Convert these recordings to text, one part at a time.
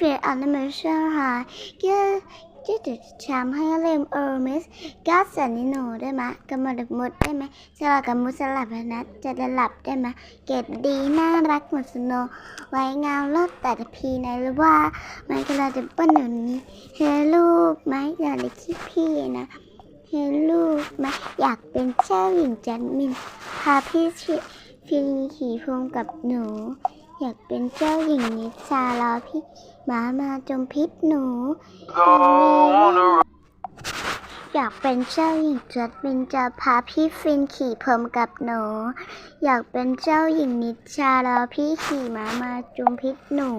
create animation high ก็จะจะทำให้เล่มเออร์เมสกัสสันนิโนได้ไหมกำมดมุดได้ไหมสลับกับมุดสลับนัดจะได้หลับได้ไหมเกรดดีน่ารักหมดสโนไว้งามเลิศแต่พีในหรือว่าไม่ก็เราจะปั้นอย่างนี้เฮลูกไหมอย่าเลยคิดพี่นะเฮลูกไหมอยากเป็นเจ้าหญิงจันมินพาพี่ชิฟินขี่พงกับหนู อยากเป็นเจ้าหญิงนิทรารอพี่หมามาจมพิษหนูอยากเป็นเจ้าหญิงจัดมินจะพาพี่ฟินขี่พรมกับหนู อยากเป็นเจ้าหญิงนิทรารอพี่ขี่ม้ามาจุมพิษหนู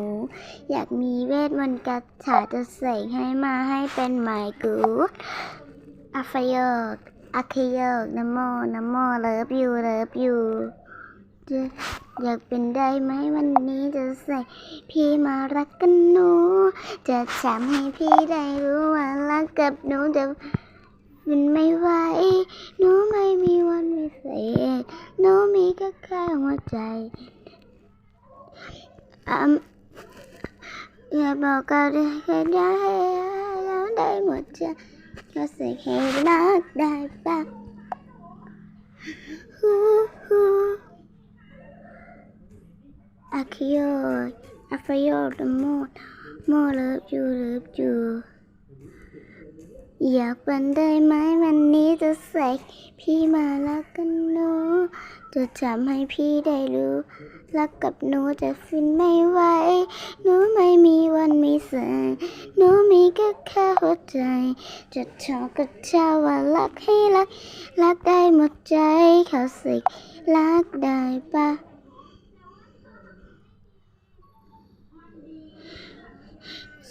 อยากมีเวทมนต์กระถาจะเสกให้มาให้เป็นหมายกูอาฟยกอาคยกนโมนโมเลิฟยูเลิฟยู จะอยากเป็นได้ไหมวันนี้จะใส่พี่มารักกันหนู จะทำให้พี่ได้รู้ว่ารักกับหนูจะมันไม่ไหวหนูไม่มีวันวิเศษหนูมีแค่แค่หัวใจอืมอย่าบอกก็ได้แค่ได้แล้วได้หมดใจก็เสกให้รักได้ปะฮู้ฮู้ อาคิโยอาฟโยดโมดโมเลิฟยูเลิฟยูอยากเป็นได้ไหมวันนี้จะใส่พี่มารักกันหนูจะทำให้พี่ได้รู้ รักกับหนูจะฟินไม่ไหวหนูไม่มีวันมีแสงหนูมีแค่แค่หัวใจ จะทอกับเจ้าว่ารักให้รัก รักได้หมดใจเขาสิรักได้ปะ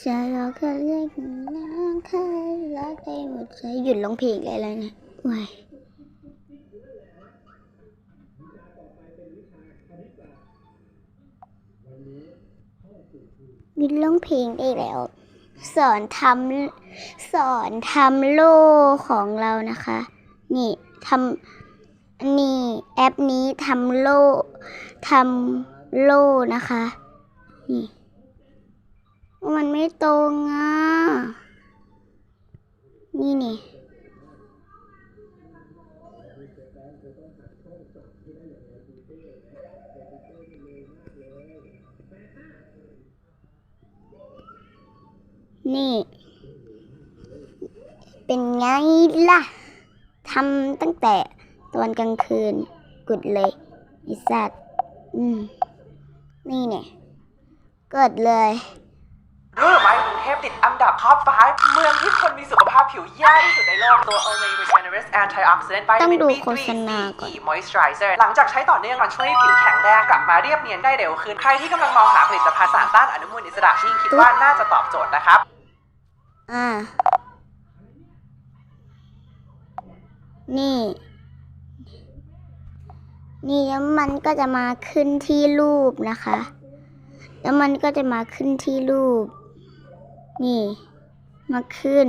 จะรอแค่เล็กน้องเคยรักได้หมดใจหยุดร้องเพลงได้แล้วเนี่ยว้ายหยุดร้องเพลงได้แล้ว สอนทำสอนทำโล่ของเรานะคะ นี่ทำนี่แอปนี้ทำโล่ทำโล่นะคะ นี่ มันไม่ตรงอะ นี่นี่นี่ เป็นไงล่ะ ทำตั้งแต่ตอนกลางคืน กุดเลยไอ้สัตว์ อืม นี่เนี่ยกดเลย ไม่กรุงเทพติดอันดับท็อป 5 เมืองที่คนมีสุขภาพผิวแย่ที่สุดในโลก ตัว Olay Regenerist Antioxidant ต้อง Vitamin ดู B3 โฆษณาก่อน CE Moisturizer หลังจากใช้ต่อเนื่องมันช่วยให้ผิวแข็งแรงกลับมาเรียบเนียนได้เร็วขึ้น ใครที่กำลังมองหาผลิตภัณฑ์สารต้านอนุมูลอิสระที่คิดว่าน่าจะตอบโจทย์นะครับ อ่า นี่ นี่แล้วมันก็จะมาขึ้นที่รูปนะคะ แล้วมันก็จะมาขึ้นที่รูป นี่ มาขึ้น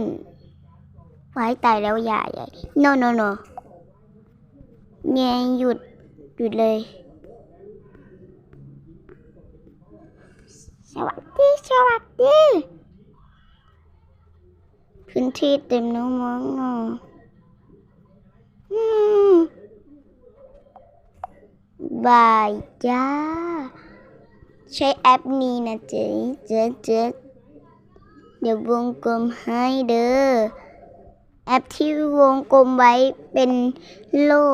ไว้ตายแล้วอย่าอย่า no no no เนี่ยหยุด หยุดเลย สวัสดี สวัสดี พื้นที่เต็มน้องมองอะอืมบายจ้า ใช้แอปนี้นะเจ๊เจ๊เจ๊ เดี๋ยววงกลมให้เด้อ แอปที่วงกลมไว้เป็นโล่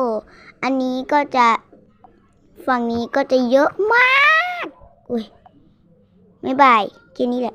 อันนี้ก็จะฝั่งนี้ก็จะเยอะมาก อุ้ยไม่บายแค่นี้แหละ